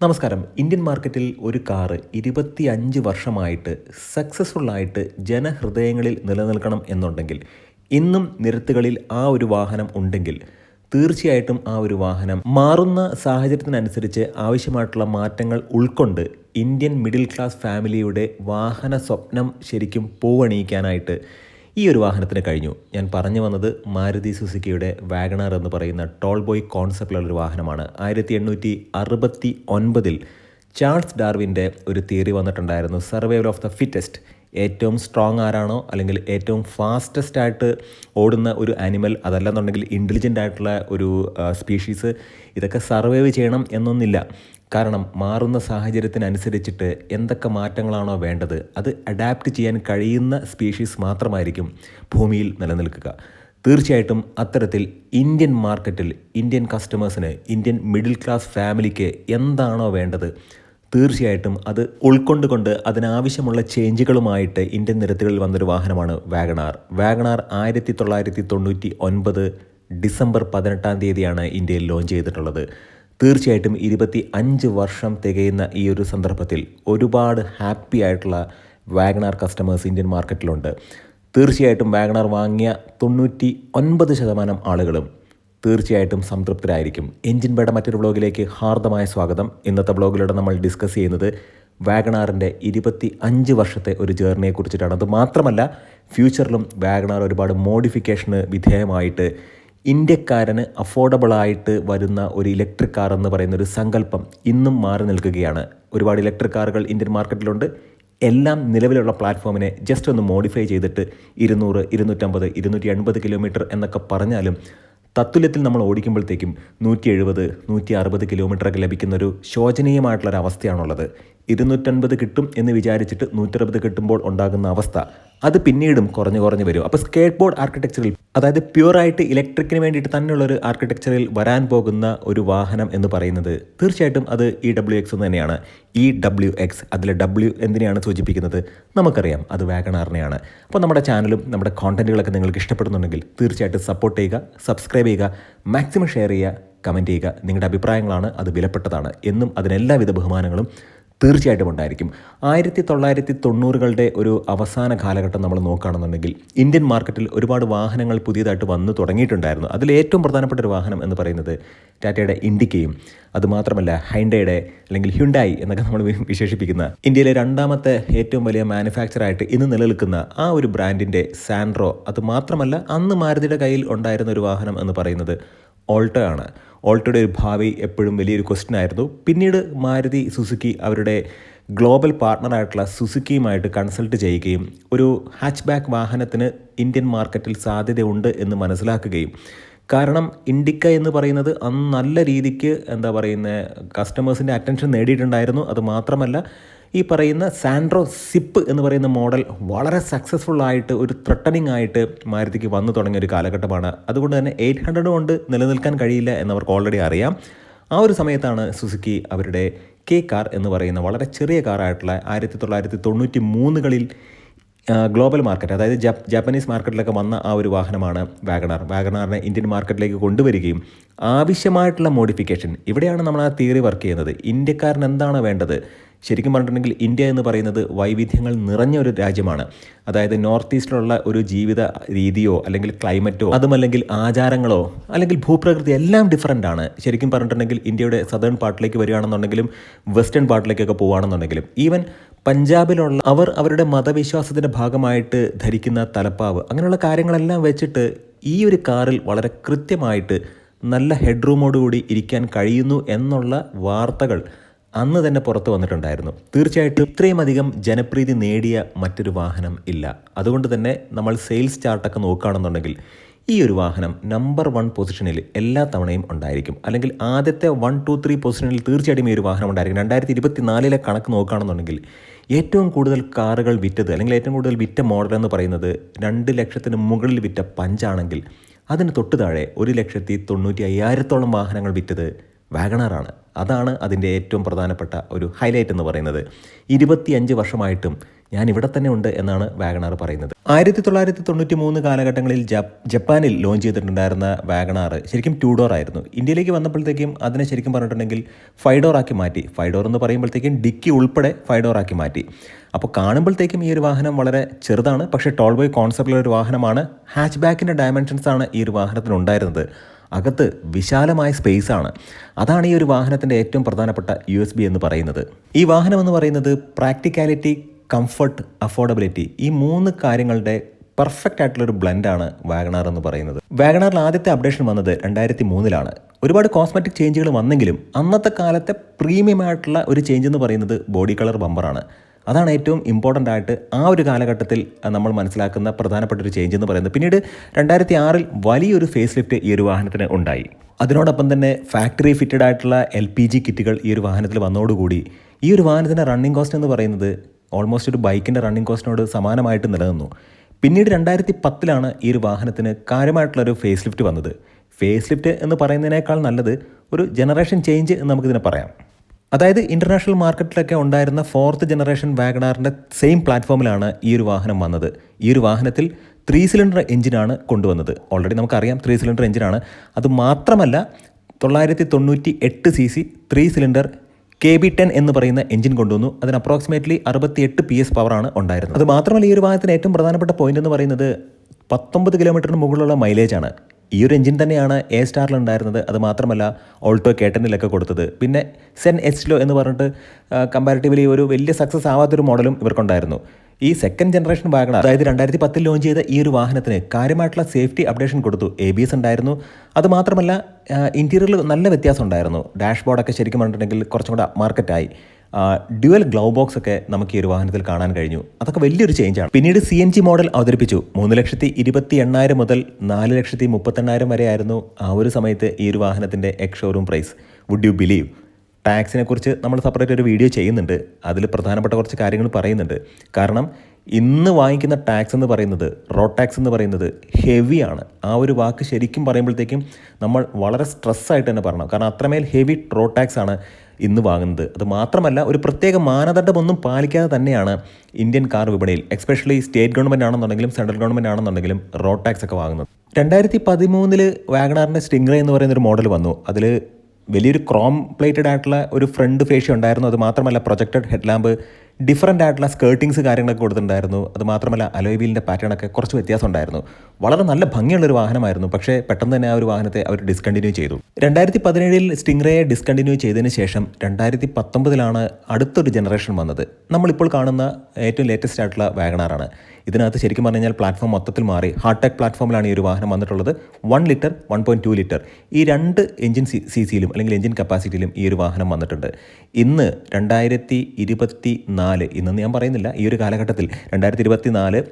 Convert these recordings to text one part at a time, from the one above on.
നമസ്കാരം. ഇന്ത്യൻ മാർക്കറ്റിൽ ഒരു കാറ് ഇരുപത്തി അഞ്ച് വർഷമായിട്ട് സക്സസ്ഫുള്ളായിട്ട് ജനഹൃദയങ്ങളിൽ നിലനിൽക്കണം എന്നുണ്ടെങ്കിൽ ഇന്നും നിരത്തുകളിൽ ആ ഒരു വാഹനം ഉണ്ടെങ്കിൽ തീർച്ചയായിട്ടും ആ ഒരു വാഹനം മാറുന്ന സാഹചര്യത്തിനനുസരിച്ച് ആവശ്യമായിട്ടുള്ള മാറ്റങ്ങൾ ഉൾക്കൊണ്ട് ഇന്ത്യൻ മിഡിൽ ക്ലാസ് ഫാമിലിയുടെ വാഹന സ്വപ്നം ശരിക്കും പൂവണിയിക്കാനായിട്ട് ഈ ഒരു വാഹനത്തിന് കഴിഞ്ഞു. ഞാൻ പറഞ്ഞു വന്നത് മാരുതി സുസുക്കിയുടെ വാഗണാർ എന്ന് പറയുന്ന ടോൾ ബോയ് കോൺസെപ്റ്റിലുള്ള ഒരു വാഹനമാണ്. ആയിരത്തി എണ്ണൂറ്റി അറുപത്തി ഒൻപതിൽ ചാൾസ് ഡാർവിന്റെ ഒരു തിയറി വന്നിട്ടുണ്ടായിരുന്നു സർവൈവൽ ഓഫ് ദ ഫിറ്റസ്റ്റ് ഏറ്റവും സ്ട്രോങ് ആരാണോ അല്ലെങ്കിൽ ഏറ്റവും ഫാസ്റ്റസ്റ്റ് ആയിട്ട് ഓടുന്ന ഒരു ആനിമൽ അതല്ലെന്നുണ്ടെങ്കിൽ ഇന്റലിജന്റ് ആയിട്ടുള്ള ഒരു സ്പീഷീസ് ഇതൊക്കെ സർവൈവ് ചെയ്യണം എന്നൊന്നില്ല. കാരണം മാറുന്ന സാഹചര്യത്തിനനുസരിച്ചിട്ട് എന്തൊക്കെ മാറ്റങ്ങളാണോ വേണ്ടത് അത് അഡാപ്റ്റ് ചെയ്യാൻ കഴിയുന്ന സ്പീഷീസ് മാത്രമായിരിക്കും ഭൂമിയിൽ നിലനിൽക്കുക. തീർച്ചയായിട്ടും അത്തരത്തിൽ ഇന്ത്യൻ മാർക്കറ്റിൽ ഇന്ത്യൻ കസ്റ്റമേഴ്സിന് ഇന്ത്യൻ മിഡിൽ ക്ലാസ് ഫാമിലിക്ക് എന്താണോ വേണ്ടത് തീർച്ചയായിട്ടും അത് ഉൾക്കൊണ്ടുകൊണ്ട് അതിനാവശ്യമുള്ള ചേഞ്ചുകളുമായിട്ട് ഇന്ത്യൻ നിരത്തുകളിൽ വന്നൊരു വാഹനമാണ് വാഗണാർ. വാഗണാർ ആയിരത്തി തൊള്ളായിരത്തി തൊണ്ണൂറ്റി ഒൻപത് ഡിസംബർ പതിനെട്ടാം തീയതിയാണ് ഇന്ത്യയിൽ ലോഞ്ച് ചെയ്തിട്ടുള്ളത്. തീർച്ചയായിട്ടും ഇരുപത്തി അഞ്ച് വർഷം തികയുന്ന ഈ ഒരു സന്ദർഭത്തിൽ ഒരുപാട് ഹാപ്പി ആയിട്ടുള്ള വാഗ്നാർ കസ്റ്റമേഴ്സ് ഇന്ത്യൻ മാർക്കറ്റിലുണ്ട് തീർച്ചയായിട്ടും വാഗ്നാർ വാങ്ങിയ തൊണ്ണൂറ്റി ഒൻപത് ശതമാനം ആളുകളും തീർച്ചയായിട്ടും സംതൃപ്തരായിരിക്കും. എഞ്ചിൻ ബേഡ മറ്റൊരു ബ്ലോഗിലേക്ക് ഹാർദമായ സ്വാഗതം. ഇന്നത്തെ ബ്ലോഗിലൂടെ നമ്മൾ ഡിസ്കസ് ചെയ്യുന്നത് വാഗണാറിന്റെ ഇരുപത്തി അഞ്ച് വർഷത്തെ ഒരു ജേർണിയെ കുറിച്ചിട്ടാണ് അത് മാത്രമല്ല ഫ്യൂച്ചറിലും വാഗണാർ ഒരുപാട് മോഡിഫിക്കേഷന് വിധേയമായിട്ട് ഇന്ത്യക്കാരന് അഫോർഡബിളായിട്ട് വരുന്ന ഒരു ഇലക്ട്രിക് കാർ എന്ന് പറയുന്ന ഒരു സങ്കല്പം ഇന്നും മാറി നിൽക്കുകയാണ്. ഒരുപാട് ഇലക്ട്രിക് കാറുകൾ ഇന്ത്യൻ മാർക്കറ്റിലുണ്ട്. എല്ലാം നിലവിലുള്ള പ്ലാറ്റ്ഫോമിനെ ജസ്റ്റ് ഒന്ന് മോഡിഫൈ ചെയ്തിട്ട് ഇരുന്നൂറ് ഇരുന്നൂറ്റമ്പത് ഇരുന്നൂറ്റി എൺപത് കിലോമീറ്റർ എന്നൊക്കെ പറഞ്ഞാലും തത്തുല്യത്തിൽ നമ്മൾ ഓടിക്കുമ്പോഴത്തേക്കും നൂറ്റി എഴുപത് നൂറ്റി അറുപത് കിലോമീറ്ററൊക്കെ ലഭിക്കുന്ന ഒരു ശോചനീയമായിട്ടുള്ളൊരു അവസ്ഥയാണുള്ളത് ഇരുന്നൂറ്റൻപത് കിട്ടും എന്ന് വിചാരിച്ചിട്ട് നൂറ്ററുപത് കിട്ടുമ്പോൾ ഉണ്ടാകുന്ന അവസ്ഥ. അത് പിന്നീടും കുറഞ്ഞു കുറഞ്ഞു വരും. അപ്പോൾ സ്കേറ്റ് ബോർഡ് ആർക്കിടെക്ചറിൽ അതായത് പ്യുവറായിട്ട് ഇലക്ട്രിക്കിന് വേണ്ടിയിട്ട് തന്നെയുള്ള ഒരു ആർക്കിടെക്ചറിൽ വരാൻ പോകുന്ന ഒരു വാഹനം എന്ന് പറയുന്നത് തീർച്ചയായിട്ടും അത് ഇ ഡബ്ല്യു എക്സ് തന്നെയാണ്. ഇ ഡബ്ല്യു എക്സ് അതിലെ ഡബ്ല്യു എന്തിനെയാണ് സൂചിപ്പിക്കുന്നത്? നമുക്കറിയാം അത് വാഗണാറിനെയാണ് അപ്പോൾ നമ്മുടെ ചാനലും നമ്മുടെ കോണ്ടന്റുകളൊക്കെ നിങ്ങൾക്ക് ഇഷ്ടപ്പെടുന്നുണ്ടെങ്കിൽ തീർച്ചയായിട്ടും സപ്പോർട്ട് ചെയ്യുക സബ്സ്ക്രൈബ് ചെയ്യുക മാക്സിമം ഷെയർ ചെയ്യുക കമന്റ് ചെയ്യുക. നിങ്ങളുടെ അഭിപ്രായങ്ങളാണ് അത് വിലപ്പെട്ടതാണ്. എന്നും അതിനെല്ലാവിധ ബഹുമാനങ്ങളും തീർച്ചയായിട്ടും ഉണ്ടായിരിക്കും. ആയിരത്തി തൊള്ളായിരത്തി തൊണ്ണൂറുകളുടെ ഒരു അവസാന കാലഘട്ടം നമ്മൾ നോക്കുകയാണെന്നുണ്ടെങ്കിൽ ഇന്ത്യൻ മാർക്കറ്റിൽ ഒരുപാട് വാഹനങ്ങൾ പുതിയതായിട്ട് വന്നു തുടങ്ങിയിട്ടുണ്ടായിരുന്നു. അതിൽ ഏറ്റവും പ്രധാനപ്പെട്ട ഒരു വാഹനം എന്ന് പറയുന്നത് ടാറ്റയുടെ ഇൻഡിക്കയും അതുമാത്രമല്ല ഹൈൻഡയുടെ അല്ലെങ്കിൽ ഹ്യുണ്ടായി എന്നൊക്കെ നമ്മൾ വിശേഷിപ്പിക്കുന്ന ഇന്ത്യയിലെ രണ്ടാമത്തെ ഏറ്റവും വലിയ മാനുഫാക്ചറായിട്ട് ഇന്ന് നിലനിൽക്കുന്ന ആ ഒരു ബ്രാൻഡിന്റെ സാൻഡ്രോ അതുമാത്രമല്ല അന്ന് മാരുതിയുടെ കയ്യിൽ ഉണ്ടായിരുന്ന ഒരു വാഹനം എന്ന് പറയുന്നത് ഓൾട്ടോ ആണ്. ഓൾട്ടോയുടെ ഒരു ഭാവി എപ്പോഴും വലിയൊരു ക്വസ്റ്റ്യൻ ആയിരുന്നു. പിന്നീട് മാരുതി സുസുക്കി അവരുടെ ഗ്ലോബൽ പാർട്ട്ണറായിട്ടുള്ള സുസുക്കിയുമായിട്ട് കൺസൾട്ട് ചെയ്യുകയും ഒരു ഹാച്ച് ബാക്ക് വാഹനത്തിന് ഇന്ത്യൻ മാർക്കറ്റിൽ സാധ്യതയുണ്ട് എന്ന് മനസ്സിലാക്കുകയും. കാരണം ഇൻഡിക്ക എന്ന് പറയുന്നത് അന്ന് നല്ല രീതിക്ക് എന്താ പറയുന്നത് കസ്റ്റമേഴ്സിന്റെ അറ്റൻഷൻ നേടിയിട്ടുണ്ടായിരുന്നു. അത് മാത്രമല്ല ഈ പറയുന്ന സാൻഡ്രോ സിപ്പ് എന്ന് പറയുന്ന മോഡൽ വളരെ സക്സസ്ഫുൾ ആയിട്ട് ഒരു ത്രട്ടനിങ് ആയിട്ട് മാരുതിക്ക് വന്നു തുടങ്ങിയ ഒരു കാലഘട്ടമാണ്. അതുകൊണ്ട് തന്നെ എയ്റ്റ് ഹൺഡ്രഡ് കൊണ്ട് നിലനിൽക്കാൻ കഴിയില്ല എന്നവർക്ക് ഓൾറെഡി അറിയാം. ആ ഒരു സമയത്താണ് സുസുക്കി അവരുടെ കെ കാർ എന്ന് പറയുന്ന വളരെ ചെറിയ കാറായിട്ടുള്ള ആയിരത്തി തൊള്ളായിരത്തി തൊണ്ണൂറ്റി മൂന്നുകളിൽ ഗ്ലോബൽ മാർക്കറ്റ് അതായത് ജപ് ജാപ്പനീസ് മാർക്കറ്റിലൊക്കെ വന്ന ആ ഒരു വാഹനമാണ് വാഗണാർ. വാഗണാറിനെ ഇന്ത്യൻ മാർക്കറ്റിലേക്ക് കൊണ്ടുവരികയും ആവശ്യമായിട്ടുള്ള മോഡിഫിക്കേഷൻ ഇവിടെയാണ് നമ്മൾ ആ തിയറി വർക്ക് ചെയ്യുന്നത്. ഇന്ത്യക്കാരന് എന്താണ് വേണ്ടത്? ശരിക്കും പറഞ്ഞിട്ടുണ്ടെങ്കിൽ ഇന്ത്യ എന്ന് പറയുന്നത് വൈവിധ്യങ്ങൾ നിറഞ്ഞ ഒരു രാജ്യമാണ്. അതായത് നോർത്ത് ഈസ്റ്റിലുള്ള ഒരു ജീവിത രീതിയോ അല്ലെങ്കിൽ ക്ലൈമറ്റോ അതുമല്ലെങ്കിൽ ആചാരങ്ങളോ അല്ലെങ്കിൽ ഭൂപ്രകൃതി എല്ലാം ഡിഫറന്റ് ആണ്. ശരിക്കും പറഞ്ഞിട്ടുണ്ടെങ്കിൽ ഇന്ത്യയുടെ സദേൺ പാർട്ടിലേക്ക് വരികയാണെന്നുണ്ടെങ്കിലും വെസ്റ്റേൺ പാർട്ടിലേക്കൊക്കെ പോവുകയാണെന്നുണ്ടെങ്കിലും ഈവൻ പഞ്ചാബിലുള്ള അവർ അവരുടെ മതവിശ്വാസത്തിന്റെ ഭാഗമായിട്ട് ധരിക്കുന്ന തലപ്പാവ് അങ്ങനെയുള്ള കാര്യങ്ങളെല്ലാം വെച്ചിട്ട് ഈ ഒരു കാറിൽ വളരെ കൃത്യമായിട്ട് നല്ല ഹെഡ്റൂമോടുകൂടി ഇരിക്കാൻ കഴിയുന്നു എന്നുള്ള വാർത്തകൾ അന്ന് തന്നെ പുറത്തു വന്നിട്ടുണ്ടായിരുന്നു. തീർച്ചയായിട്ടും ഇത്രയും അധികം ജനപ്രീതി നേടിയ മറ്റൊരു വാഹനം ഇല്ല. അതുകൊണ്ട് തന്നെ നമ്മൾ സെയിൽസ് ചാർട്ടൊക്കെ നോക്കുകയാണെന്നുണ്ടെങ്കിൽ ഈ ഒരു വാഹനം നമ്പർ വൺ പൊസിഷനിൽ എല്ലാ തവണയും ഉണ്ടായിരിക്കും. അല്ലെങ്കിൽ ആദ്യത്തെ വൺ ടു ത്രീ പൊസിഷനിൽ തീർച്ചയായിട്ടും ഈ ഒരു വാഹനം ഉണ്ടായിരിക്കും. രണ്ടായിരത്തി ഇരുപത്തി നാലിലെ കണക്ക് നോക്കുകയാണെന്നുണ്ടെങ്കിൽ ഏറ്റവും കൂടുതൽ കാറുകൾ വിറ്റത് അല്ലെങ്കിൽ ഏറ്റവും കൂടുതൽ വിറ്റ മോഡൽ എന്ന് പറയുന്നത് രണ്ട് ലക്ഷത്തിന് മുകളിൽ വിറ്റ പഞ്ചാണെങ്കിൽ അതിന് തൊട്ട് താഴെ ഒരു ലക്ഷത്തി തൊണ്ണൂറ്റി അയ്യായിരത്തോളം വാഹനങ്ങൾ വിറ്റത് വാഗണാറാണ്. അതാണ് അതിന്റെ ഏറ്റവും പ്രധാനപ്പെട്ട ഒരു ഹൈലൈറ്റ് എന്ന് പറയുന്നത്. ഇരുപത്തിയഞ്ച് വർഷമായിട്ടും ഞാൻ ഇവിടെ തന്നെ ഉണ്ട് എന്നാണ് വാഗണാർ പറയുന്നത്. ആയിരത്തി തൊള്ളായിരത്തി തൊണ്ണൂറ്റി മൂന്ന് കാലഘട്ടങ്ങളിൽ ജപ് ജപ്പാനിൽ ലോഞ്ച് ചെയ്തിട്ടുണ്ടായിരുന്ന വാഗണാർ ശരിക്കും ടു ഡോർ ആയിരുന്നു. ഇന്ത്യയിലേക്ക് വന്നപ്പോഴത്തേക്കും അതിനെ ശരിക്കും പറഞ്ഞിട്ടുണ്ടെങ്കിൽ ഫൈവ് ഡോർ ആക്കി മാറ്റി. ഫൈവ് ഡോർ എന്ന് പറയുമ്പോഴത്തേക്കും ഡിക്കി ഉൾപ്പെടെ ഫൈവ് ഡോർ ആക്കി മാറ്റി. അപ്പോൾ കാണുമ്പോഴത്തേക്കും ഈ ഒരു വാഹനം വളരെ ചെറുതാണ്. പക്ഷേ ടോൾ ബോയ് കോൺസെപ്റ്റിലുള്ള ഒരു വാഹനമാണ്. ഹാച്ച് ബാക്കിന്റെ ഡയമെൻഷൻസാണ് ഈ ഒരു വാഹനത്തിന് ഉണ്ടായിരുന്നത് അകത്ത് വിശാലമായ സ്പേസ് ആണ് അതാണ് ഈ ഒരു വാഹനത്തിന്റെ ഏറ്റവും പ്രധാനപ്പെട്ട യു എന്ന് പറയുന്നത്. ഈ വാഹനം എന്ന് പറയുന്നത് പ്രാക്ടിക്കാലിറ്റി കംഫർട്ട് അഫോർഡബിലിറ്റി ഈ മൂന്ന് കാര്യങ്ങളുടെ പെർഫെക്റ്റ് ആയിട്ടുള്ളൊരു ബ്ലെൻഡാണ് വാഗണാർ എന്ന് പറയുന്നത്. വാഗണാറിൽ ആദ്യത്തെ അപ്ഡേഷൻ വന്നത് രണ്ടായിരത്തി മൂന്നിലാണ് ഒരുപാട് കോസ്മെറ്റിക് ചേഞ്ചുകൾ വന്നെങ്കിലും അന്നത്തെ കാലത്തെ പ്രീമിയം ആയിട്ടുള്ള ഒരു ചേഞ്ച് എന്ന് പറയുന്നത് ബോഡി കളർ ബമ്പറാണ്. അതാണ് ഏറ്റവും ഇമ്പോർട്ടന്റ് ആയിട്ട് ആ ഒരു കാലഘട്ടത്തിൽ നമ്മൾ മനസ്സിലാക്കുന്ന പ്രധാനപ്പെട്ട ഒരു ചേഞ്ച് എന്ന് പറയുന്നത്. പിന്നീട് രണ്ടായിരത്തി ആറിൽ വലിയൊരു ഫേസ് ലിഫ്റ്റ് ഈ ഒരു വാഹനത്തിന് ഉണ്ടായി. അതിനോടൊപ്പം തന്നെ ഫാക്ടറി ഫിറ്റഡ് ആയിട്ടുള്ള എൽ പി ജി കിറ്റുകൾ ഈ ഒരു വാഹനത്തിൽ വന്നതോടുകൂടി ഈ ഒരു വാഹനത്തിന്റെ റണ്ണിങ് കോസ്റ്റ് എന്ന് പറയുന്നത് ഓൾമോസ്റ്റ് ഒരു ബൈക്കിന്റെ റണ്ണിങ് കോസ്റ്റിനോട് സമാനമായിട്ട് നിലനിന്നു. പിന്നീട് രണ്ടായിരത്തി പത്തിലാണ് ഈ ഒരു വാഹനത്തിന് കാര്യമായിട്ടുള്ളൊരു ഫേസ് ലിഫ്റ്റ് വന്നത്. ഫേസ് ലിഫ്റ്റ് എന്ന് പറയുന്നതിനേക്കാൾ നല്ലത് ഒരു ജനറേഷൻ ചേഞ്ച് എന്ന് നമുക്കിതിനെ പറയാം. അതായത് ഇന്റർനാഷണൽ മാർക്കറ്റിലൊക്കെ ഉണ്ടായിരുന്ന ഫോർത്ത് ജനറേഷൻ വാഗണാറിന്റെ സെയിം പ്ലാറ്റ്ഫോമിലാണ് ഈ ഒരു വാഹനം വന്നത്. ഈ ഒരു വാഹനത്തിൽ ത്രീ സിലിണ്ടർ എഞ്ചിനാണ് കൊണ്ടുവന്നത്. ഓൾറെഡി നമുക്കറിയാം ത്രീ സിലിണ്ടർ എഞ്ചിനാണ് അത് മാത്രമല്ല തൊള്ളായിരത്തി തൊണ്ണൂറ്റി എട്ട് C C three cylinder K B ten എന്ന് പറയുന്ന എഞ്ചിൻ കൊണ്ടുവന്നു. അതിന് അപ്രോക്സിമേറ്റ്ലി അറുപത്തിയെട്ട് പി എസ് പവറാണ് ഉണ്ടായിരുന്നത്. അത് മാത്രമല്ല ഈ ഒരു വാഹനത്തിന് ഏറ്റവും പ്രധാനപ്പെട്ട പോയിന്റ് എന്ന് പറയുന്നത് പത്തൊമ്പത് കിലോമീറ്ററിന് മുകളിലുള്ള മൈലേജ് ആണ്. ഈ ഒരു എഞ്ചിൻ തന്നെയാണ് എ സ്റ്റാറിൽ ഉണ്ടായിരുന്നത്. അത് മാത്രമല്ല ഓൾട്ടോ കേട്ടനിലൊക്കെ കൊടുത്തത്. പിന്നെ സെൻ എസ്റ്റിലോ എന്ന് പറഞ്ഞിട്ട് കമ്പാരിറ്റീവ്ലി ഒരു വലിയ സക്സസ് ആവാത്തൊരു മോഡലും ഇവർക്കുണ്ടായിരുന്നു. ഈ സെക്കൻഡ് ജനറേഷൻ വാഗണ അതായത് രണ്ടായിരത്തി പത്തിൽ ലോഞ്ച് ചെയ്ത ഈ ഒരു വാഹനത്തിന് കാര്യമായിട്ടുള്ള സേഫ്റ്റി അപ്ഡേഷൻ കൊടുത്തു. എ ബി എസ് ഉണ്ടായിരുന്നു. അതുമാത്രമല്ല ഇന്റീരിയറിൽ നല്ല വ്യത്യാസം ഉണ്ടായിരുന്നു. ഡാഷ്ബോർഡൊക്കെ ശരിക്കും പറഞ്ഞിട്ടുണ്ടെങ്കിൽ കുറച്ചും കൂടെ മാർക്കറ്റായി ഡ്യുവൽ ഗ്ലൗ ബോക്സ് ഒക്കെ നമുക്ക് ഈ ഒരു വാഹനത്തിൽ കാണാൻ കഴിഞ്ഞു. അതൊക്കെ വലിയൊരു ചേഞ്ചാണ് പിന്നീട് സി എൻ ജി മോഡൽ അവതരിപ്പിച്ചു. മൂന്ന് ലക്ഷത്തി ഇരുപത്തി എണ്ണായിരം മുതൽ നാല് ലക്ഷത്തി മുപ്പത്തെണ്ണായിരം വരെ ആയിരുന്നു ആ ഒരു സമയത്ത് ഈ ഒരു വാഹനത്തിന്റെ ex showroom price would you believe ടാക്സിനെ കുറിച്ച് നമ്മൾ സെപ്പറേറ്റ് ഒരു വീഡിയോ ചെയ്യുന്നുണ്ട്. അതിൽ പ്രധാനപ്പെട്ട കുറച്ച് കാര്യങ്ങൾ പറയുന്നുണ്ട്. കാരണം ഇന്ന് വാങ്ങിക്കുന്ന ടാക്സ് എന്ന് പറയുന്നത് റോഡ് ടാക്സ് എന്ന് പറയുന്നത് ഹെവിയാണ് ആ ഒരു വാക്ക് ശരിക്കും പറയുമ്പോഴത്തേക്കും നമ്മൾ വളരെ സ്ട്രെസ്സായിട്ട് തന്നെ പറയണം. കാരണം അത്രമേൽ ഹെവി റോഡ് ടാക്സ് ആണ്. ഇന്ന് വാങ്ങുന്നത്. അത് മാത്രമല്ല ഒരു പ്രത്യേക മാനദണ്ഡമൊന്നും പാലിക്കാതെ തന്നെയാണ് ഇന്ത്യൻ കാർ വിപണിയിൽ എക്സ്പെഷ്യലി സ്റ്റേറ്റ് ഗവൺമെന്റ് ആണെന്നുണ്ടെങ്കിലും സെൻട്രൽ ഗവൺമെന്റ് ആണെന്നുണ്ടെങ്കിലും റോഡ് ടാക്സ് ഒക്കെ വാങ്ങുന്നത്. രണ്ടായിരത്തി പതിമൂന്നിൽ വാഗണാറിന്റെ സ്റ്റിംഗ്ര എന്ന് പറയുന്ന ഒരു മോഡൽ വന്നു. അതിൽ വലിയൊരു ക്രോം പ്ലേറ്റഡ് ആയിട്ടുള്ള ഒരു ഫ്രണ്ട് ഫേഷ്യ ഉണ്ടായിരുന്നു. അത് മാത്രമല്ല പ്രൊജക്റ്റഡ് ഹെഡ് ലാമ്പ് ഡിഫറന്റ് ആയിട്ടുള്ള സ്കേർട്ടിങ്സ് കാര്യങ്ങളൊക്കെ കൊടുത്തിട്ടുണ്ടായിരുന്നു. അത് മാത്രമല്ല അലോയ് വീലിന്റെ പാറ്റേണൊക്കെ കുറച്ച് വ്യത്യാസം ഉണ്ടായിരുന്നു. വളരെ നല്ല ഭംഗിയുള്ളൊരു വാഹനമായിരുന്നു. പക്ഷേ പെട്ടെന്ന് തന്നെ ആ ഒരു വാഹനത്തെ അവർ ഡിസ്കണ്ടിന്യൂ ചെയ്തു. രണ്ടായിരത്തി പതിനേഴിൽ സ്റ്റിംഗ്രയെ ഡിസ്കണ്ടിന്യൂ ചെയ്തതിന് ശേഷം രണ്ടായിരത്തി പത്തൊമ്പതിലാണ് അടുത്തൊരു ജനറേഷൻ വന്നത്. നമ്മളിപ്പോൾ കാണുന്ന ഏറ്റവും ലേറ്റസ്റ്റ് ആയിട്ടുള്ള വാഗണാറാണ്. ഇതിനകത്ത് ശരിക്കും പറഞ്ഞു കഴിഞ്ഞാൽ പ്ലാറ്റ്ഫോം മൊത്തത്തിൽ മാറി. ഹാർട്ടെക് പ്ലാറ്റ്ഫോമിലാണ് ഈ ഒരു വാഹനം വന്നിട്ടുള്ളത്. One litre one point two litre ഈ രണ്ട് എഞ്ചിൻ സി സിയിലും അല്ലെങ്കിൽ എഞ്ചിൻ കപ്പാസിറ്റിയിലും ഈ ഒരു വാഹനം വന്നിട്ടുണ്ട്. ഇന്ന് രണ്ടായിരത്തി ഇരുപത്തി നാല് ഇന്നെന്ന് ഞാൻ പറയുന്നില്ല ഈ ഒരു കാലഘട്ടത്തിൽ. രണ്ടായിരത്തി ഇരുപത്തി നാല്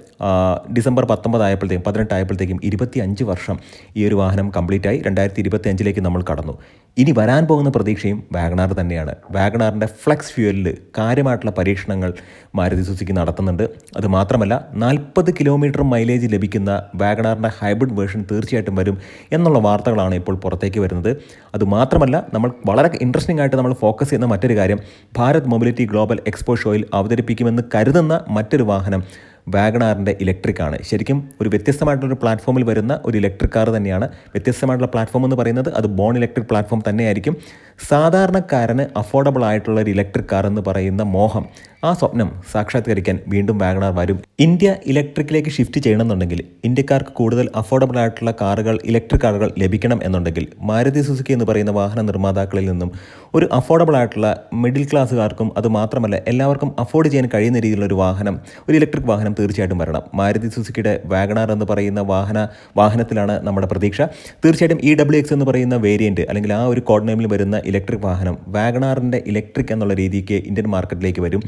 ഡിസംബർ പത്തൊമ്പതായപ്പോഴത്തേക്കും പതിനെട്ടായപ്പോഴത്തേക്കും ഇരുപത്തി അഞ്ച് വർഷം ഈ ഒരു വാഹനം കംപ്ലീറ്റ് ആയി രണ്ടായിരത്തി ഇരുപത്തി അഞ്ചിലേക്ക് നമ്മൾ കടന്നു. ഇനി വരാൻ പോകുന്ന പ്രതീക്ഷയും വാഗണാർ തന്നെയാണ്. വാഗണാറിന്റെ ഫ്ലെക്സ് ഫ്യൂവലിൽ കാര്യമായിട്ടുള്ള പരീക്ഷണങ്ങൾ മാരുതി സുസുക്കി നടത്തുന്നുണ്ട്. അത് മാത്രമല്ല നാൽപ്പത് കിലോമീറ്റർ മൈലേജ് ലഭിക്കുന്ന വാഗണാറിന്റെ ഹൈബ്രിഡ് വേർഷൻ തീർച്ചയായിട്ടും വരും എന്നുള്ള വാർത്തകളാണ് ഇപ്പോൾ പുറത്തേക്ക് വരുന്നത്. അതുമാത്രമല്ല നമ്മൾ വളരെ ഇൻട്രസ്റ്റിംഗ് ആയിട്ട് നമ്മൾ ഫോക്കസ് ചെയ്യുന്ന മറ്റൊരു കാര്യം ഭാരത് മൊബിലിറ്റി ഗ്ലോബൽ എക്സ്പോ ഷോയിൽ അവതരിപ്പിക്കുമെന്ന് കരുതുന്ന മറ്റൊരു വാഹനം വാഗണാറിന്റെ ഇലക്ട്രിക് ആണ്. ശരിക്കും ഒരു വ്യത്യസ്തമായിട്ടുള്ള പ്ലാറ്റ്ഫോമിൽ വരുന്ന ഒരു ഇലക്ട്രിക് കാർ തന്നെയാണ് വ്യത്യസ്തമായിട്ടുള്ള പ്ലാറ്റ്ഫോം എന്ന് പറയുന്നത്. അത് ബോൺ ഇലക്ട്രിക് പ്ലാറ്റ്ഫോം തന്നെയായിരിക്കും. സാധാരണക്കാരന് അഫോർഡബിൾ ആയിട്ടുള്ള ഒരു ഇലക്ട്രിക് കാർ എന്ന് പറയുന്ന മോഹം ആ സ്വപ്നം സാക്ഷാത്കരിക്കാൻ വീണ്ടും വാഗണാർ വരും. ഇന്ത്യ ഇലക്ട്രിക്കിലേക്ക് ഷിഫ്റ്റ് ചെയ്യണമെന്നുണ്ടെങ്കിൽ ഇന്ത്യക്കാർക്ക് കൂടുതൽ അഫോർഡബിൾ ആയിട്ടുള്ള കാറുകൾ ഇലക്ട്രിക് കാറുകൾ ലഭിക്കണം എന്നുണ്ടെങ്കിൽ മാരുതി സുസുക്കി എന്ന് പറയുന്ന വാഹന നിർമ്മാതാക്കളിൽ നിന്നും ഒരു അഫോർഡബിൾ ആയിട്ടുള്ള മിഡിൽ ക്ലാസ്സുകാർക്കും അത് മാത്രമല്ല എല്ലാവർക്കും അഫോർഡ് ചെയ്യാൻ കഴിയുന്ന രീതിയിലുള്ള ഒരു വാഹനം ഒരു ഇലക്ട്രിക് വാഹനം തീർച്ചയായിട്ടും വരണം. മാരുതി സുസുക്കിയുടെ വാഗണാർ എന്ന് പറയുന്ന വാഹന വാഹനത്തിലാണ് നമ്മുടെ പ്രതീക്ഷ. തീർച്ചയായിട്ടും ഇ ഡബ്ല്യു എക്സ് എന്ന് പറയുന്ന വേരിയന്റ് അല്ലെങ്കിൽ ആ ഒരു കോഡ് നെയിമിൽ വരുന്ന ഇലക്ട്രിക് വാഹനം വാഗണാറിന്റെ ഇലക്ട്രിക് എന്നുള്ള രീതിക്ക് ഇന്ത്യൻ മാർക്കറ്റിലേക്ക് വരും.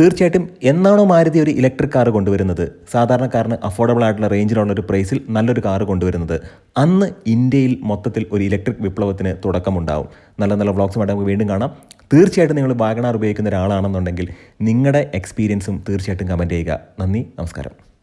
തീർച്ചയായിട്ടും എന്നാണോ മാരുതി ഒരു ഇലക്ട്രിക് കാർ കൊണ്ടുവരുന്നത്? സാധാരണക്കാരന് അഫോർഡബിൾ ആയിട്ടുള്ള റേഞ്ചിലുള്ള ഒരു പ്രൈസിൽ നല്ലൊരു കാർ കൊണ്ടുവരുന്നത്. അന്ന് ഇന്ത്യയിൽ മൊത്തത്തിൽ ഒരു ഇലക്ട്രിക് വിപ്ലവത്തിന് തുടക്കമുണ്ടാവും. നല്ല നല്ല വ്ളോഗ്സുമായിട്ട് നമുക്ക് വീണ്ടും കാണാം. തീർച്ചയായിട്ടും നിങ്ങൾ വാഗണാർ ഉപയോഗിക്കുന്ന ഒരാളാണെന്നുണ്ടെങ്കിൽ നിങ്ങളുടെ എക്സ്പീരിയൻസും തീർച്ചയായിട്ടും കമന്റ് ചെയ്യുക. നന്ദി നമസ്കാരം.